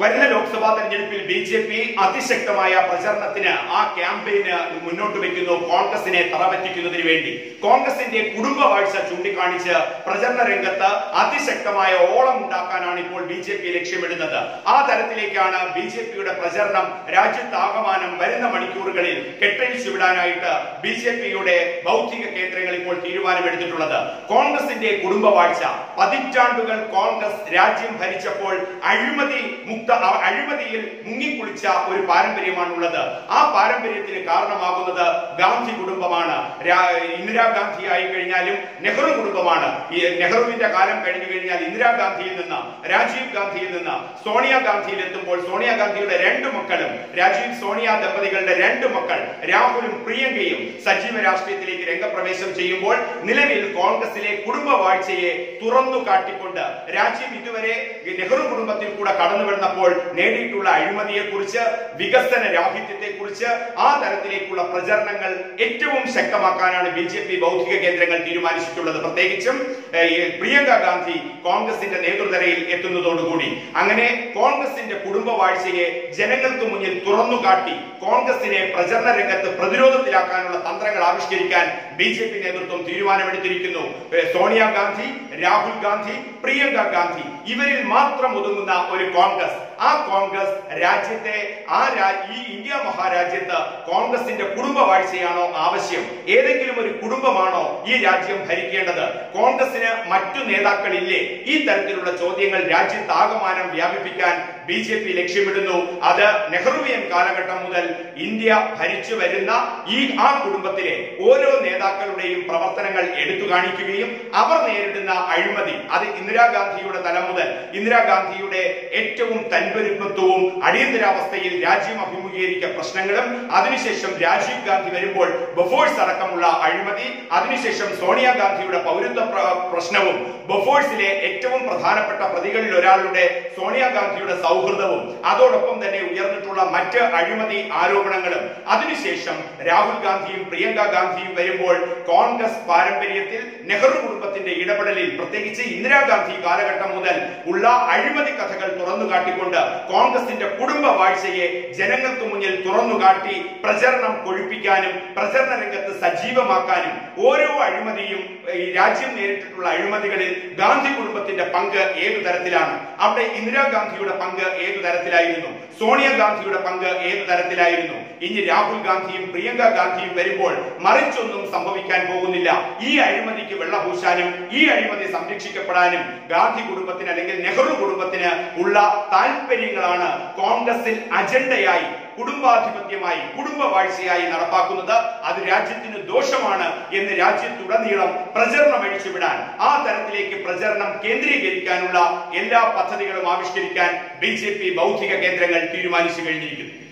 വരുന്ന ലോക്സഭാ തെരഞ്ഞെടുപ്പിൽ B J P അതിശക്തമായ പ്രചരണത്തിന് ആ ക്യാമ്പയിന് മുന്നോട്ട് വെക്കുന്നു. കോൺഗ്രസിനെ തറപറ്റിക്കുന്നതിന് വേണ്ടി. കോൺഗ്രസിന്റെ കുടുംബ വാഴ്ച ചൂണ്ടിക്കാണിച്ച് പ്രചരണ രംഗത്ത് അതിശക്തമായ ഓളം ഉണ്ടാക്കാനാണ് ഇപ്പോൾ ബി ജെ പി ലക്ഷ്യമിടുന്നത്. ആ തരത്തിലേക്കാണ് ബി ജെ പിയുടെ പ്രചരണം രാജ്യത്താകമാനം വരുന്ന മണിക്കൂറുകളിൽ കെട്ടഴിച്ചു വിടാനായിട്ട് ബി ജെ പിയുടെ ഭൗതിക കേന്ദ്രങ്ങൾ ഇപ്പോൾ തീരുമാനമെടുത്തിട്ടുള്ളത്. കോൺഗ്രസിന്റെ കുടുംബ വാഴ്ച. പതിറ്റാണ്ടുകൾ കോൺഗ്രസ് രാജ്യം ഭരിച്ചപ്പോൾ അഴിമതി അ- അഴിമതിയിൽ മുങ്ങിക്കുളിച്ച ഒരു പാരമ്പര്യമാണുള്ളത്. ആ പാരമ്പര്യത്തിന് കാരണമാകുന്നത് ഗാന്ധി കുടുംബമാണ്. ഇന്ദിരാഗാന്ധി ആയി കഴിഞ്ഞാലും നെഹ്റു കുടുംബമാണ്. ഈ നെഹ്റുവിന്റെ കാലം കഴിഞ്ഞു കഴിഞ്ഞാൽ ഇന്ദിരാഗാന്ധിയിൽ നിന്ന് രാജീവ് ഗാന്ധിയിൽ നിന്ന് സോണിയാഗാന്ധിയിൽ എത്തുമ്പോൾ സോണിയാഗാന്ധിയുടെ രണ്ട് മക്കളും രാജീവ് സോണിയ ദമ്പതികളുടെ രണ്ട് മക്കൾ രാഹുലും പ്രിയങ്കയും സജീവ രാഷ്ട്രീയത്തിലേക്ക് രംഗപ്രവേശം ചെയ്യുമ്പോൾ നിലവിൽ കോൺഗ്രസിലെ കുടുംബ വാഴ്ചയെ തുറന്നു കാട്ടിക്കൊണ്ട് രാജീവ് ഇതുവരെ നെഹ്റു കുടുംബത്തിൽ കൂടെ കടന്നു വരുന്നപ്പോൾ നേടിയിട്ടുള്ള അഴിമതിയെ കുറിച്ച് വികസന രാഹിത്യത്തെ കുറിച്ച് ആ തരത്തിലേക്കുള്ള പ്രചരണങ്ങൾ ഏറ്റവും ശക്തമാക്കാനാണ് ബി ജെ പി ബൗദ്ധിക കേന്ദ്രങ്ങൾ തീരുമാനിച്ചിട്ടുള്ളത്. പ്രത്യേകിച്ചും പ്രിയങ്ക ഗാന്ധി കോൺഗ്രസിന്റെ നേതൃനിരയിൽ എത്തുന്നതോടുകൂടി. അങ്ങനെ കോൺഗ്രസിന്റെ കുടുംബ വാഴ്ചയെ ജനങ്ങൾക്ക് മുന്നിൽ തുറന്നു കാട്ടി കോൺഗ്രസിനെ പ്രചരണ രംഗത്ത് പ്രതിരോധത്തിലാക്കാനുള്ള തന്ത്രങ്ങൾ ആവിഷ്കരിക്കാൻ ബി ജെ പി നേതൃത്വം തീരുമാനമെടുത്തിരിക്കുന്നു. സോണിയാഗാന്ധി രാഹുൽ ഗാന്ധി പ്രിയങ്ക ഗാന്ധി. ഇവരിൽ മാത്രം ഒതുങ്ങുന്ന ഒരു കോൺഗ്രസ് ആ കോൺഗ്രസ് രാജ്യത്തെ ആ ഈ ഇന്ത്യ മഹാരാജ്യത്ത് കോൺഗ്രസിന്റെ കുടുംബ വാഴ്ചയാണോ ആവശ്യം? ഏതെങ്കിലും ഒരു കുടുംബമാണോ ഈ രാജ്യം ഭരിക്കേണ്ടത്? കോൺഗ്രസിന് മറ്റു നേതാക്കളില്ലേ? ഈ തരത്തിലുള്ള ചോദ്യങ്ങൾ രാജ്യത്താകമാനം വ്യാപിപ്പിക്കാൻ ബി ജെ പി ലക്ഷ്യമിടുന്നു. അത് നെഹ്റുവിയൻ കാലഘട്ടം മുതൽ ഇന്ത്യ ഭരിച്ചു വരുന്ന ഈ ആ കുടുംബത്തിലെ ഓരോ നേതാക്കളുടെയും പ്രവർത്തനങ്ങൾ എടുത്തു കാണിക്കുകയും അവർ നേരിടുന്ന അഴിമതി അത് ഇന്ദിരാഗാന്ധിയുടെ തലം മുതൽ ഇന്ദിരാഗാന്ധിയുടെ ഏറ്റവും തൻപരിത്വവും അടിയന്തരാവസ്ഥയിൽ രാജ്യം അഭിമുഖീകരിച്ച പ്രശ്നങ്ങളും അതിനുശേഷം രാജീവ് ഗാന്ധി വരുമ്പോൾ ബഫോഴ്സ് അടക്കമുള്ള അഴിമതി അതിനുശേഷം സോണിയാഗാന്ധിയുടെ പൗരത്വ പ്രശ്നവും ബഫോഴ്സിലെ ഏറ്റവും പ്രധാനപ്പെട്ട പ്രതികളിൽ ഒരാളുടെ സോണിയാഗാന്ധിയുടെ സൗഹൃദവും അതോടൊപ്പം തന്നെ ഉയർന്നിട്ടുള്ള മറ്റ് അഴിമതി ആരോപണങ്ങളും. അതിനുശേഷം രാഹുൽ ഗാന്ധിയും പ്രിയങ്ക ഗാന്ധിയും വരുമ്പോൾ കോൺഗ്രസ് പാരമ്പര്യത്തിൽ നെഹ്റു കുടുംബത്തിന്റെ ഇടപെടലിൽ പ്രത്യേകിച്ച് ഇന്ദിരാഗാന്ധി കാലഘട്ടം മുതൽ ഉള്ള അഴിമതി കഥകൾ തുറന്നു കാട്ടിക്കൊണ്ട് കോൺഗ്രസിന്റെ കുടുംബ വാഴ്ചയെ ജനങ്ങൾക്ക് മുന്നിൽ തുറന്നു കാട്ടി പ്രചരണം കൊഴിപ്പിക്കാനും പ്രചരണ രംഗത്ത് സജീവമാക്കാനും ഓരോ അഴിമതിയും രാജ്യം നേരിട്ടിട്ടുള്ള അഴിമതികളിൽ ഗാന്ധി കുടുംബത്തിന്റെ പങ്ക് ഏതു തരത്തിലാണ്? അവിടെ ഇന്ദിരാഗാന്ധിയുടെ പങ്ക് ഏതു തരത്തിലായിരുന്നു? സോണിയാഗാന്ധിയുടെ പങ്ക് ഏതു തരത്തിലായിരുന്നു? ഇനി രാഹുൽ ഗാന്ധിയും പ്രിയങ്ക ഗാന്ധിയും വരുമ്പോൾ മറിച്ചൊന്നും സംഭവിക്കാൻ പോകുന്നില്ല. ഈ അഴിമതിക്ക് വെള്ളപൂശാനും ഈ അഴിമതി സംരക്ഷിക്കപ്പെടാനും ഗാന്ധി കുടുംബത്തിന് അല്ലെങ്കിൽ നെഹ്റു കുടുംബത്തിന് ഉള്ള താല്പര്യങ്ങളാണ് കോൺഗ്രസിൽ അജണ്ടയായി കുടുംബാധിപത്യമായി കുടുംബ വാഴ്ചയായി നടപ്പാക്കുന്നത്. അത് രാജ്യത്തിന് ദോഷമാണ് എന്ന് രാജ്യത്തുടനീളം പ്രചരണം അഴിച്ചുവിടാൻ ആ തരത്തിലേക്ക് പ്രചരണം കേന്ദ്രീകരിക്കാനുള്ള എല്ലാ പദ്ധതികളും ആവിഷ്കരിക്കാൻ ബി ജെ പി ബൗദ്ധിക കേന്ദ്രങ്ങൾ തീരുമാനിച്ചു കഴിഞ്ഞിരിക്കുന്നു.